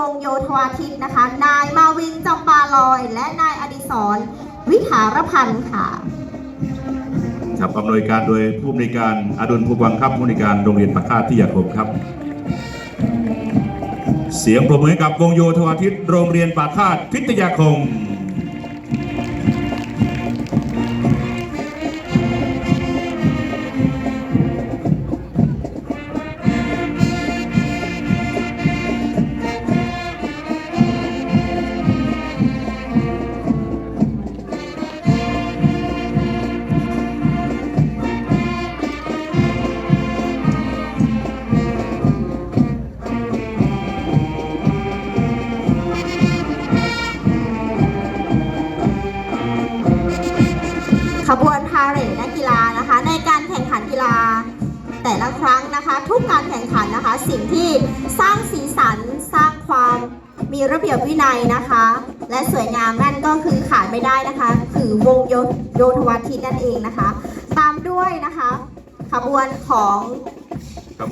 วงโยธวาทิตนะคะ นายมาวินจำปาลอย และนายอดิศรวิหารพันธ์ค่ะครับอำนวยการโดยผู้อำนวยการอดุลภูวังครับผู้อำนวยการโรงเรียนปากคาดที่ยาคมครับ เสียงปรบมือกับวงโยธวาทิตโรงเรียนปากคาดพิทยาคม ทุกการแข่งขันนะคะ สิ่งที่สร้างสีสันสร้างความมีระเบียบวินัยนะคะ และสวยงามนั่นก็คือขาดไม่ได้นะคะ คือวงโยโยธวาทิตนั่นเองนะคะ ตามด้วยนะคะขบวนของ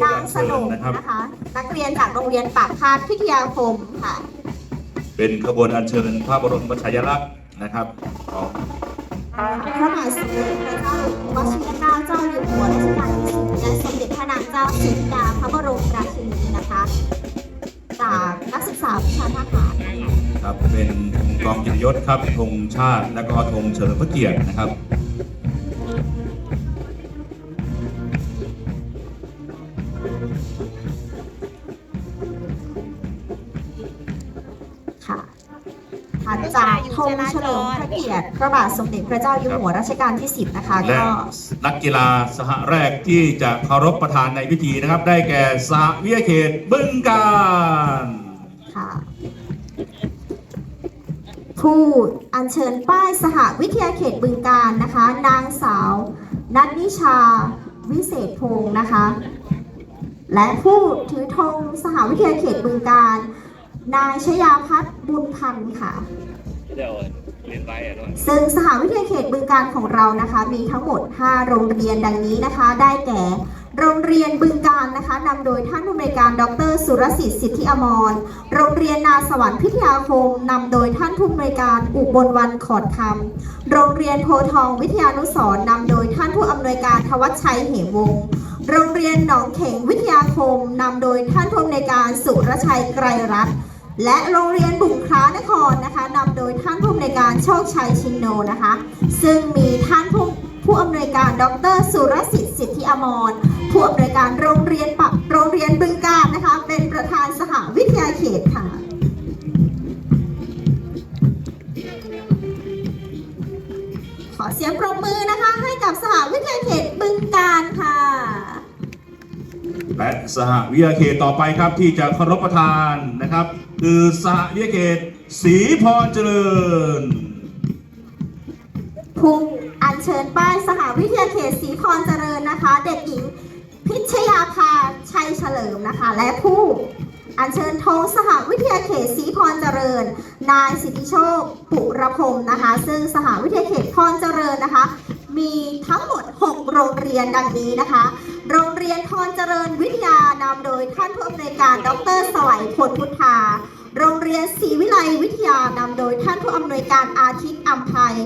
นางสนุกนะครับนะคะนักเรียนจากโรงเรียนปากคาดพิทยาคมค่ะ เป็นขบวนอัญเชิญพระบรมฉายาลักษณ์นะครับของ พระบาทสมเด็จพระเจ้าอยู่หัวชินเกล้าเจ้าอยู่หัวรัชกาลที่สิบและสมเด็จพระนางเจ้าสิริดาพระบรมราชินีนะคะ จากนักศึกษาวิชาทหารนะคะ ครับเป็นกองเกียรติยศครับธงชาติและก็ธงเฉลิมพระเกียรตินะครับ ถัดจากธงเฉลิมพระเกียรติพระบาทสมเด็จพระเจ้าอยู่หัวรัชกาลที่ 10 นะคะและก็นักกีฬาสหแรกที่จะเคารพประธานในพิธีนะครับ ได้แก่สหวิทยาเขตบึงการค่ะผู้อัญเชิญป้ายสหวิทยาเขตบึงการนะคะ นางสาวนัทนิชาวิเศษพงศ์นะคะ และผู้ถือธงสหวิทยาเขตบึงการ นายชยาพัฒน์บุญพันธ์ค่ะเดี๋ยวเรียนไว้อะด้วยซึ่งสหวิทยาเขตบึงการของเรานะคะ มีทั้งหมด 5 โรงเรียนดังนี้นะคะ ได้แก่ โรงเรียนบึงการนะคะนำโดยท่านผู้อำนวยการดร สุรสิทธิ์สิทธิอมร โรงเรียนนาสวรรค์พิทยาคมนำโดยท่านผู้อำนวยการอุบลวันขอดคำโรงเรียนโพธิ์ทองวิทยานุสรณ์นำโดยท่านผู้อำนวยการทวัชชัยเหมวงศ์โรงเรียนหนองเข่งวิทยาคมนำโดยท่านผู้อำนวยการสุรชัยไกรรัตน์ และโรงเรียนบุงคล้านครนะคะนำโดยท่านผู้อำนวยการโชคชัยชินโนนะคะ ซึ่งมีท่านผู้ผู้อำนวยการดร สุรสิทธิ์สิทธิอมร ผู้อำนวยการโรงเรียนปักโรงเรียนบึงการนะคะ เป็นประธานสหวิทยาเขตค่ะขอเสียงปรบมือนะคะให้กับสหวิทยาเขตบึงการค่ะ และสหวิทยาเขตต่อไปครับที่จะเคารพประธานนะครับ คือสหวิทยาเขตศรีพรเจริญผู้อัญเชิญป้ายสหวิทยาเขตศรีพรเจริญนะคะ เด็กหญิงพิชยาภาชัยเฉลิมนะคะ และผู้อัญเชิญธงสหวิทยาเขตศรีพรเจริญ นายสิทธิโชค ปุระพรหมนะคะ ซึ่งสหวิทยาเขตพรเจริญนะคะ มีทั้งหมด 6 โรงเรียนดังนี้นะคะ โรงเรียนพรเจริญวิทยานำโดยท่านผู้อำนวยการ ดรสวัยพลพุทธา โรงเรียนศรีวิไลวิทยานำโดยท่านผู้อำนวยการอาทิตย์อัมภัย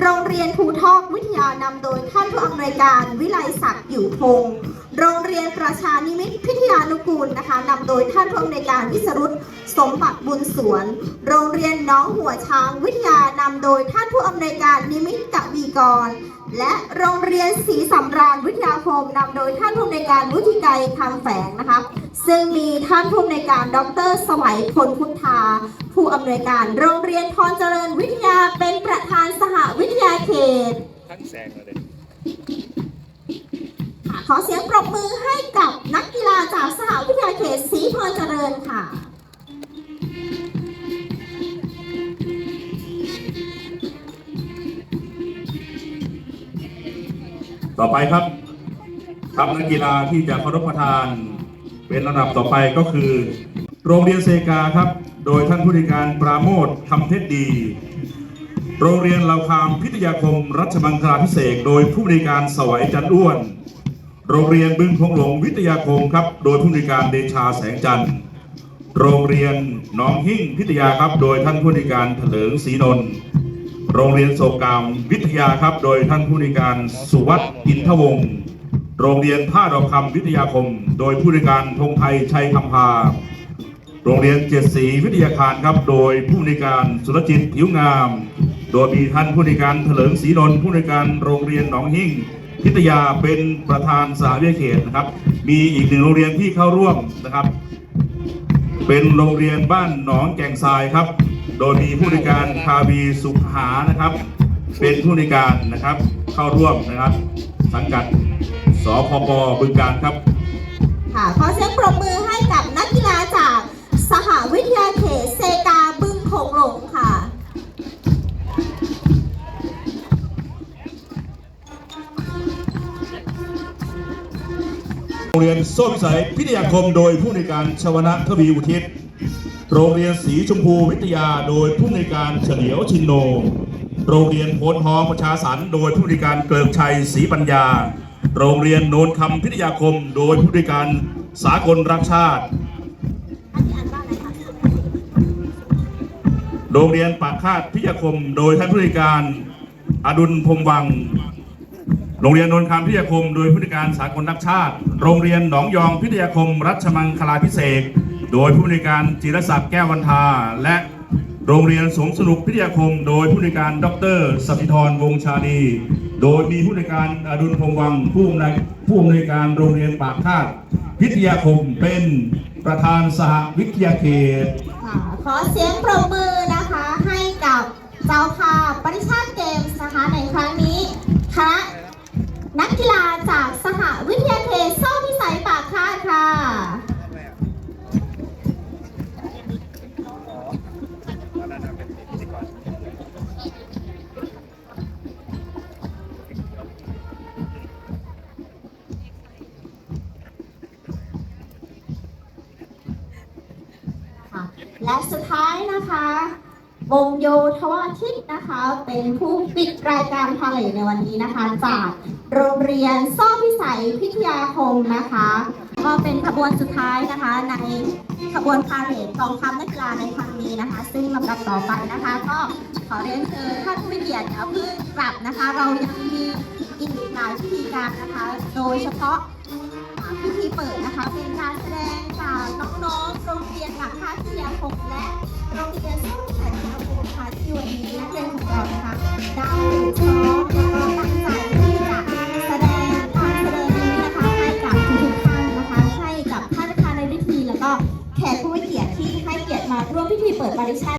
โรงเรียนภูทอกวิทยานำโดยท่านผู้อำนวยการวิไลศักดิ์อยู่พงษ์ โรงเรียนประชานิมิตพิทยานุกูลนะคะนำโดยท่านผู้อำนวยการวิสรุตสมบัติบุญสวน โรงเรียนน้องหัวช้างวิทยานำโดยท่านผู้อำนวยการนิมิตกวีกร และโรงเรียนศรีสำราญวิทยาคมนำโดยท่านผู้อำนวยการวุฒิไกรคำแฝงนะคะ ซึ่งมีท่านผู้อำนวยการดร สวัยพลพุทธา ผู้อำนวยการโรงเรียนพรเจริญวิทยาเป็นประธานสหวิทยาเขตทั้งแซงเลย อเสียงปรบมือให้กับนักกีฬาจากสหวิทยาเขตศรีพรเจริญค่ะ ต่อไปครับทัพนักกีฬาที่จะเคารพประธาน เป็นลำดับต่อไปก็คือ โรงเรียนเซกาครับ โดยท่านผู้ในวยการปราโมทคำเพชรดี โรงเรียนเหล่าคามพิทยาคม รัชมังคลาพิเศษ โดยผู้ในวยการสวัยจันอ้วน โรงเรียนบึงพงหลงวิทยาคมครับ โดยผู้ในการเดชาแสงจันทร์ โรงเรียนหนองหิ่งพิทยาครับ โดยท่านผู้ในการเถลิงศรีนนท์โรงเรียนโศกกามวิทยาครับ โดยท่านผู้ในการสุวัฒน์อินทวงศ์โรงเรียนท่าดอกคำวิทยาคม โดยผู้ในการธงไทยชัยคำพา โรงเรียนเจ็ดสีวิทยาคารครับ โดยผู้ในการสุรจิตผิวงาม โดยมีท่านผู้ในการเถลิงศรีนนท์ผู้ในการโรงเรียนหนองหิ่ง พิทยาเป็นประธานสาวิทยเขตนะครับ มีอีกหนึ่งโรงเรียนที่เข้าร่วมนะครับ เป็นโรงเรียนบ้านหนองแก่งทรายครับ โดยมีผู้ในการคาบีสุขหานะครับ เป็นผู้ในการนะครับเข้าร่วมนะครับ สังกัดสพปบึงการครับค่ะขอเสียงปรบมือให้กับนักกีฬาจากสหวิทยาเขตเซก ยนโซ่พิสัยพิทยาคมโดยผู้ในการชวนะทวีอุทิศ โรงเรียนสีชมพูวิทยาโดยผู้ในการเฉลียวชินโน โรงเรียนโพนทองประชาสรรโดยผู้ในการเกลิกชัยศรีปัญญา โรงเรียนโนนคำพิทยาคม โดยผู้ในการสากลรักชาติ โรงเรียนปากคาดพิทยาคมโดยท่านผู้ในการอดุลพรมวัง โรงเรียนนนท์คำพิทยาคม โดยผู้ในการสากลนักชาติ โรงเรียนหนองยองพิทยาคม รัชมังคลาพิเศษโดยผู้ในการจิรศักดิ์แก้ววันทา และโรงเรียนสงสนุกพิทยาคม โดยผู้ในการดรสถิธรวงชานีโดยมีผู้ในการอดุลพรหมวังผู้อำนวยผู้อำนวยการโรงเรียนปากคาดพิทยาคมเป็นประธานสหวิทยาเขต ค่ะขอเสียงปรบมือ วงโยธวาทิตนะคะ เป็นผู้ปิดรายการพาเลทในวันนี้นะคะ จากโรงเรียนซ่อมพิสัยพิทยาคมนะคะ ก็เป็นขบวนสุดท้ายนะคะ ในขบวนพาเลทกองทัพนักกีฬาในครั้งนี้นะคะ ซึ่งลำดับต่อไปนะคะ ก็ขอเรียนเชิญท่านผู้มีเกียรติอาเพิ่งกลับนะคะ เรายังมีอีกหลายพิธีการนะคะ โดยเฉพาะพิธีเปิดนะคะเป็นการแสดงจากน้องๆโรงเรียนหลักคาพิทยาคมและโรงเรียนสมุทร